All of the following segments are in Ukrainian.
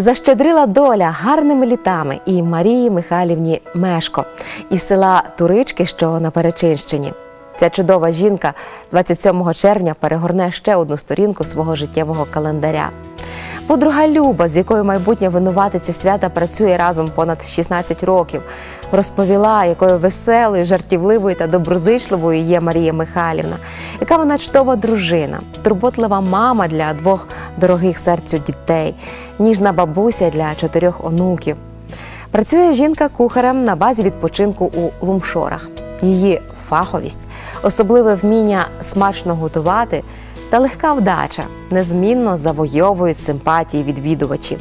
Защедрила доля гарними літами і Марії Михайлівні Мешко із села Турички, що на Перечинщині. Ця чудова жінка 27 червня перегорне ще одну сторінку свого життєвого календаря. Подруга Люба, з якою майбутня винуватиця свята працює разом понад 16 років, розповіла, якою веселою, жартівливою та доброзичливою є Марія Михайлівна, яка вона чудова дружина, турботлива мама для двох дорогих серцю дітей, ніжна бабуся для чотирьох онуків. Працює жінка кухарем на базі відпочинку у Лумшорах. Її фаховість, особливе вміння смачно готувати та легка вдача незмінно завойовують симпатії відвідувачів.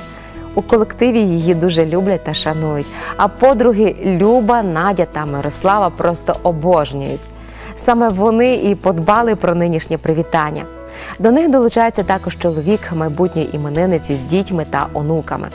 У колективі її дуже люблять та шанують, а подруги Люба, Надя та Мирослава просто обожнюють. Саме вони і подбали про нинішнє привітання. До них долучається також чоловік майбутньої іменинниці з дітьми та онуками.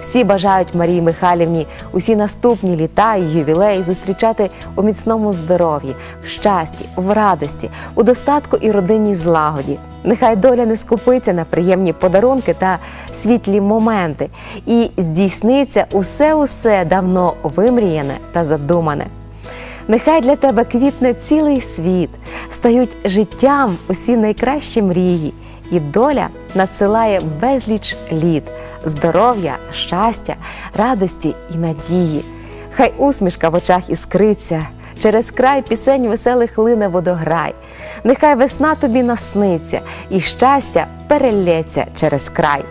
Всі бажають Марії Михайлівні усі наступні літа і ювілеї зустрічати у міцному здоров'ї, в щасті, в радості, у достатку і родинній злагоді. Нехай доля не скупиться на приємні подарунки та світлі моменти, і здійсниться усе-усе давно вимріяне та задумане. Нехай для тебе квітне цілий світ, стають життям усі найкращі мрії, і доля надсилає безліч літ, здоров'я, щастя, радості і надії. Хай усмішка в очах іскриться, через край пісень веселих лине водограй. Нехай весна тобі насниться, і щастя перелється через край.